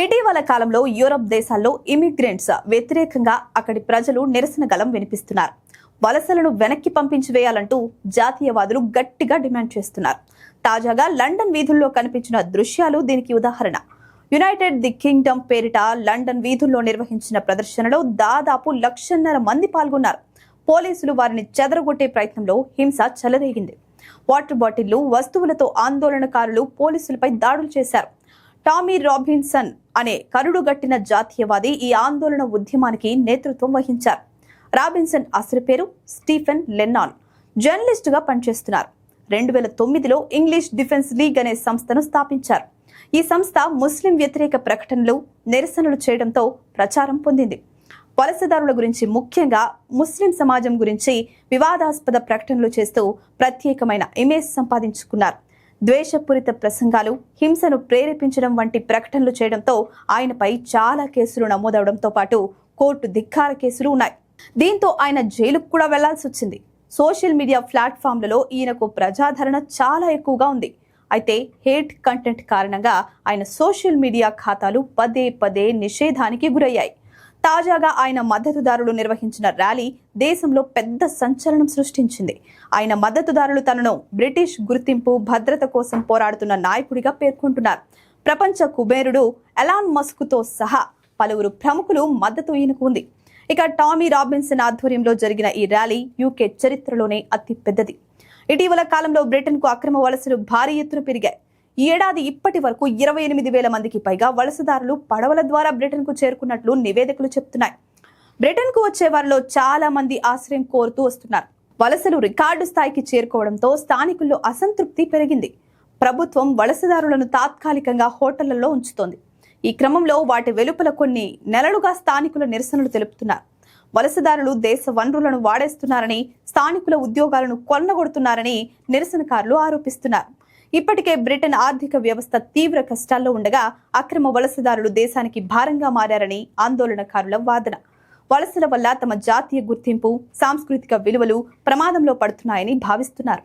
ఇటీవల కాలంలో యూరప్ దేశాల్లో ఇమిగ్రెంట్స్ వ్యతిరేకంగా అక్కడి ప్రజలు నిరసన గలం వినిపిస్తున్నారు. వలసలను వెనక్కి పంపించి వేయాలంటూ జాతీయవాదులు గట్టిగా డిమాండ్ చేస్తున్నారు. తాజాగా లండన్ వీధుల్లో కనిపించిన దృశ్యాలు దీనికి ఉదాహరణ. యునైటెడ్ ది కింగ్డమ్ పేరిట లండన్ వీధుల్లో నిర్వహించిన ప్రదర్శనలో దాదాపు లక్షన్నర మంది పాల్గొన్నారు. పోలీసులు వారిని చెదరగొట్టే ప్రయత్నంలో హింస చెలరేగింది. వాటర్ బాటిళ్ళు వస్తువులతో ఆందోళనకారులు పోలీసులపై దాడులు చేశారు. టామీ రాబిన్సన్ అనే కరుడుగట్టిన జాతీయవాది ఈ ఆందోళన ఉద్యమానికి నేతృత్వం వహించారు. రాబిన్సన్ అసలు పేరు స్టీఫెన్ లెన్నాన్. జర్నలిస్టుగా పనిచేస్తున్నారు. రెండు వేల తొమ్మిదిలో ఇంగ్లీష్ డిఫెన్స్ లీగ్ అనే సంస్థను స్థాపించారు. ఈ సంస్థ ముస్లిం వ్యతిరేక ప్రకటనలు నిరసనలు చేయడంతో ప్రచారం పొందింది. వలసదారుల గురించి ముఖ్యంగా ముస్లిం సమాజం గురించి వివాదాస్పద ప్రకటనలు చేస్తూ ప్రత్యేకమైన ఇమేజ్ సంపాదించుకున్నారు. ద్వేషపూరిత ప్రసంగాలు హింసను ప్రేరేపించడం వంటి ప్రకటనలు చేయడంతో ఆయనపై చాలా కేసులు నమోదవడంతో పాటు కోర్టు ధిక్కార కేసులు ఉన్నాయి. దీంతో ఆయన జైలుకు కూడా వెళ్ళాల్సి వచ్చింది. సోషల్ మీడియా ప్లాట్ఫామ్లలో ఈయనకు ప్రజాదరణ చాలా ఎక్కువగా ఉంది. అయితే హేట్ కంటెంట్ కారణంగా ఆయన సోషల్ మీడియా ఖాతాలు పదే పదే నిషేధానికి గురయ్యాయి. తాజాగా ఆయన మద్దతుదారులు నిర్వహించిన ర్యాలీ దేశంలో పెద్ద సంచలనం సృష్టించింది. ఆయన మద్దతుదారులు తనను బ్రిటిష్ గుర్తింపు భద్రత కోసం పోరాడుతున్న నాయకుడిగా పేర్కొంటున్నారు. ప్రపంచ కుబేరుడు ఎలాన్ మస్క్తో సహా పలువురు ప్రముఖులు మద్దతు ఈయనకు ఉంది. ఇక టామీ రాబిన్సన్ ఆధ్వర్యంలో జరిగిన ఈ ర్యాలీ యూకే చరిత్రలోనే అతి పెద్దది ఇటీవల కాలంలో బ్రిటన్కు అక్రమ వలసలు భారీ ఎత్తున పెరిగాయి. ఈ ఏడాది ఇప్పటి వరకు ఇరవై ఎనిమిది వేల మందికి పైగా వలసదారులు పడవల ద్వారా బ్రిటన్కు చేరుకున్నట్లు నివేదికలు చెప్తున్నాయి. బ్రిటన్కు వచ్చే వారిలో చాలా మంది ఆశ్రయం కోరుతూ వస్తున్నారు. వలసలు రికార్డు స్థాయికి చేరుకోవడంతో స్థానికుల్లో అసంతృప్తి పెరిగింది. ప్రభుత్వం వలసదారులను తాత్కాలికంగా హోటళ్ళలో ఉంచుతోంది. ఈ క్రమంలో వాటి వెలుపల కొన్ని నెలలుగా స్థానికుల నిరసనలు తెలుపుతున్నారు. వలసదారులు దేశ వనరులను వాడేస్తున్నారని స్థానికుల ఉద్యోగాలను కొల్లగొడుతున్నారని నిరసనకారులు ఆరోపిస్తున్నారు. ఇప్పటికే బ్రిటన్ ఆర్థిక వ్యవస్థ తీవ్ర కష్టాల్లో ఉండగా అక్రమ వలసదారులు దేశానికి భారంగా మారారని ఆందోళనకారుల వాదన. వలసల వల్ల తమ జాతీయ గుర్తింపు సాంస్కృతిక విలువలు ప్రమాదంలో పడుతున్నాయని భావిస్తున్నారు.